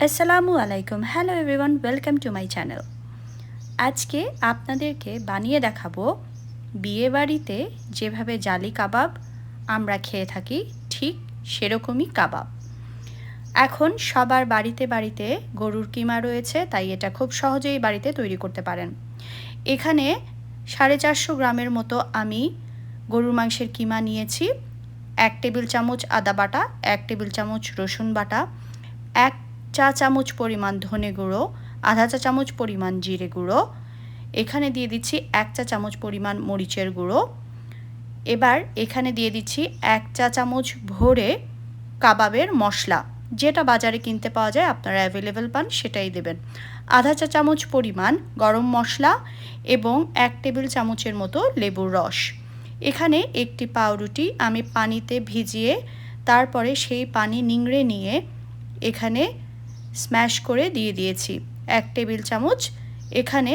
আসসালামু আলাইকুম hello everyone welcome to my channel আজকে আপনাদেরকে বানিয়ে দেখাবো বিয়েবাড়িতে যেভাবে জালি কাবাব আমরা খেয়ে থাকি, ঠিক সেরকমই কাবাব। এখন সবার বাড়িতে বাড়িতে গরুর কিমা রয়েছে, তাই এটা খুব সহজেই বাড়িতে তৈরি করতে পারেন। এখানে সাড়ে চারশো গ্রামের মতো আমি গরুর মাংসের কিমা নিয়েছি। এক টেবিল চামচ আদা বাটা, এক টেবিল চামচ রসুন বাটা, এক চা চামচ পরিমাণ ধনে গুঁড়ো, আধা চা চামচ পরিমাণ জিরে গুঁড়ো, এখানে দিয়ে দিচ্ছি এক চা চামচ পরিমাণ মরিচের গুঁড়ো। এবার এখানে দিয়ে দিচ্ছি এক চা চামচ ভরে কাবাবের মশলা। যেটা বাজারে কিনতে পাওয়া যায়, আপনারা অ্যাভেলেবেল পান, সেটাই দেবেন। আধা চা চামচ পরিমাণ গরম মশলা এবং এক টেবিল চামচের মতো লেবুর রস। এখানে একটি পাউরুটি আমি পানিতে ভিজিয়ে, তারপরে সেই পানি নিংড়ে নিয়ে এখানে স্ম্যাশ করে দিয়ে দিয়েছি। এক টেবিল চামচ, এখানে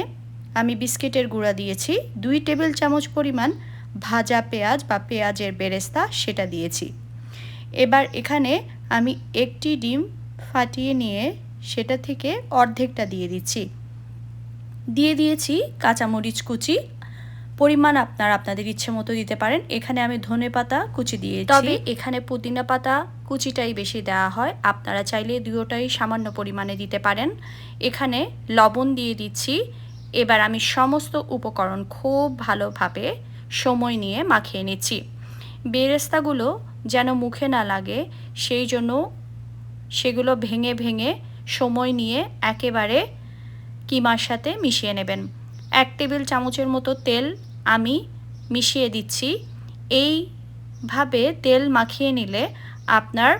আমি বিস্কিটের গুঁড়া দিয়েছি। দুই টেবিল চামচ পরিমাণ ভাজা পেঁয়াজ বা পেঁয়াজের বেরেস্তা, সেটা দিয়েছি। এবার এখানে আমি একটি ডিম ফাটিয়ে নিয়ে সেটা থেকে অর্ধেকটা দিয়ে দিচ্ছি। দিয়ে দিয়েছি কাঁচামরিচ কুচি পরিমাণ আপনার আপনাদের ইচ্ছে মতো দিতে পারেন। এখানে আমি ধনে পাতা কুচি দিয়েছি। তবে এখানে পুদিনা পাতা কুচিটাই বেশি দেওয়া হয়। আপনারা চাইলে দুটোটাই সামান্য পরিমাণে দিতে পারেন। এখানে লবণ দিয়ে দিচ্ছি। এবার আমি সমস্ত উপকরণ খুব ভালোভাবে সময় নিয়ে মাখিয়ে নিচ্ছি। বেরেস্তাগুলো যেন মুখে না লাগে, সেই জন্য সেগুলো ভেঙে ভেঙে সময় নিয়ে একেবারে কিমার সাথে মিশিয়ে নেবেন। এক টেবিল চামচের মতো তেল আমি মিশিয়ে দিচ্ছি। এইভাবে তেল মাখিয়ে নিলে আপনার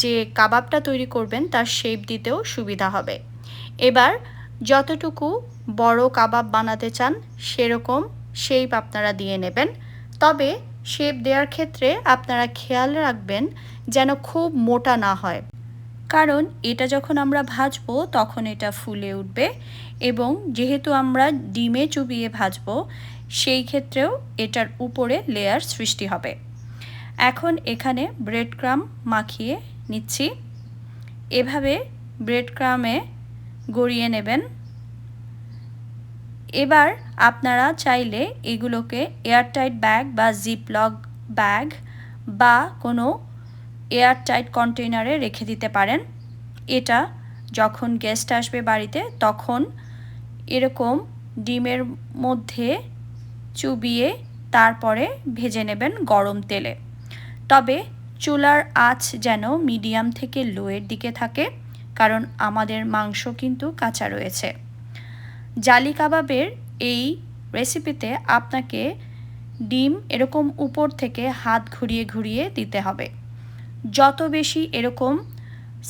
যে কাবাবটা তৈরি করবেন তার শেপ দিতেও সুবিধা হবে। এবার যতটুকু বড় কাবাব বানাতে চান সেরকম শেপ আপনারা দিয়ে নেবেন। তবে শেপ দেওয়ার ক্ষেত্রে আপনারা খেয়াল রাখবেন যেন খুব মোটা না হয়। কারণ এটা যখন আমরা ভাজবো তখন এটা ফুলে উঠবে এবং যেহেতু আমরা ডিমে চুবিয়ে ভাজবো সেই ক্ষেত্রেও এটার উপরে লেয়ার সৃষ্টি হবে। এখন এখানে ব্রেড ক্রাম মাখিয়ে নিচ্ছি। এভাবে ব্রেড ক্রামে গড়িয়ে নেবেন। এবার আপনারা চাইলে এগুলোকে এয়ারটাইট ব্যাগ বা জিপলক ব্যাগ বা কোনো এয়ারটাইট কন্টেনারে রেখে দিতে পারেন। এটা যখন গেস্ট আসবে বাড়িতে, তখন এরকম ডিমের মধ্যে চুবিয়ে তারপরে ভেজে নেবেন গরম তেলে। তবে চুলার আঁচ যেন মিডিয়াম থেকে লোয়ের দিকে থাকে, কারণ আমাদের মাংস কিন্তু কাঁচা রয়েছে। জালি কাবাবের এই রেসিপিতে আপনাকে ডিম এরকম উপর থেকে হাত ঘুরিয়ে ঘুরিয়ে দিতে হবে। যত বেশি এরকম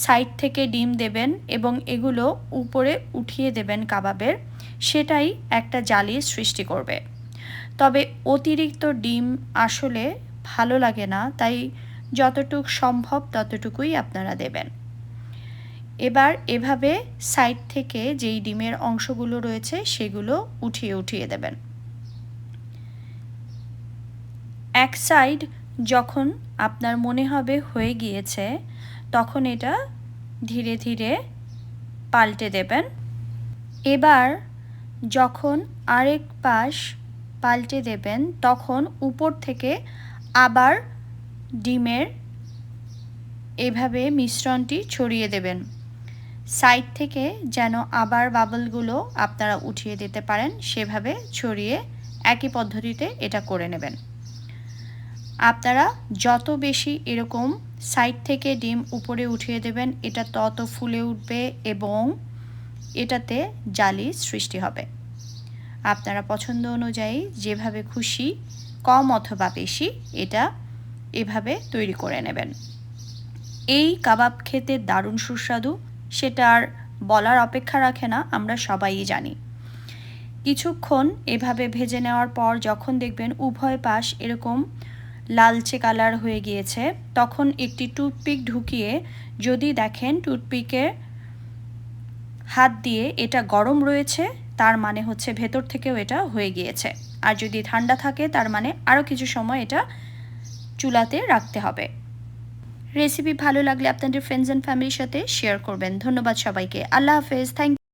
সাইড থেকে ডিম দেবেন এবং এগুলো উপরে উঠিয়ে দেবেন কাবাবের, সেটাই একটা জালির সৃষ্টি করবে। তবে অতিরিক্ত ডিম আসলে ভালো লাগে না, তাই যতটুক সম্ভব ততটুকুই আপনারা দেবেন। এবার এভাবে সাইড থেকে যেই ডিমের অংশগুলো রয়েছে সেগুলো উঠিয়ে উঠিয়ে দেবেন। এক সাইড যখন আপনার মনে হবে হয়ে গিয়েছে, তখন এটা ধীরে ধীরে পাল্টে দেবেন। এবার যখন আরেক পাশ পাল্টে দেবেন, তখন উপর থেকে আবার ডিমের এভাবে মিশ্রণটি ছড়িয়ে দেবেন। সাইড থেকে যেন আবার বাবলগুলো আপনারা উঠিয়ে দিতে পারেন, সেভাবে ছড়িয়ে একই পদ্ধতিতে এটা করে নেবেন। আপনারা যত বেশি এরকম সাইড থেকে ডিম উপরে উঠিয়ে দেবেন, এটা তত ফুলে উঠবে এবং এটাতে জালি সৃষ্টি হবে। আপনারা পছন্দ অনুযায়ী যেভাবে খুশি, কম অথবা বেশি, এটা এভাবে তৈরি করে নেবেন। এই কাবাব খেতে দারুণ সুস্বাদু, সেটা আর বলার অপেক্ষা রাখে না, আমরা সবাই জানি। কিছুক্ষণ এভাবে ভেজে নেওয়ার পর যখন দেখবেন উভয় পাশ এরকম লালচে কালার হয়ে গিয়েছে, তখন একটি টুথপিক ঢুকিয়ে যদি দেখেন টুথপিকে হাত দিয়ে এটা গরম রয়েছে তার মানে হচ্ছে ভেতর থেকেও এটা হয়ে গিয়েছে। আর যদি ঠান্ডা থাকে, তার মানে আরও কিছু সময় এটা চুলাতে রাখতে হবে। রেসিপি ভালো লাগলে আপনাদের ফ্রেন্ডস অ্যান্ড ফ্যামিলির সাথে শেয়ার করবেন। ধন্যবাদ সবাইকে। আল্লাহ হাফেজ। থ্যাংক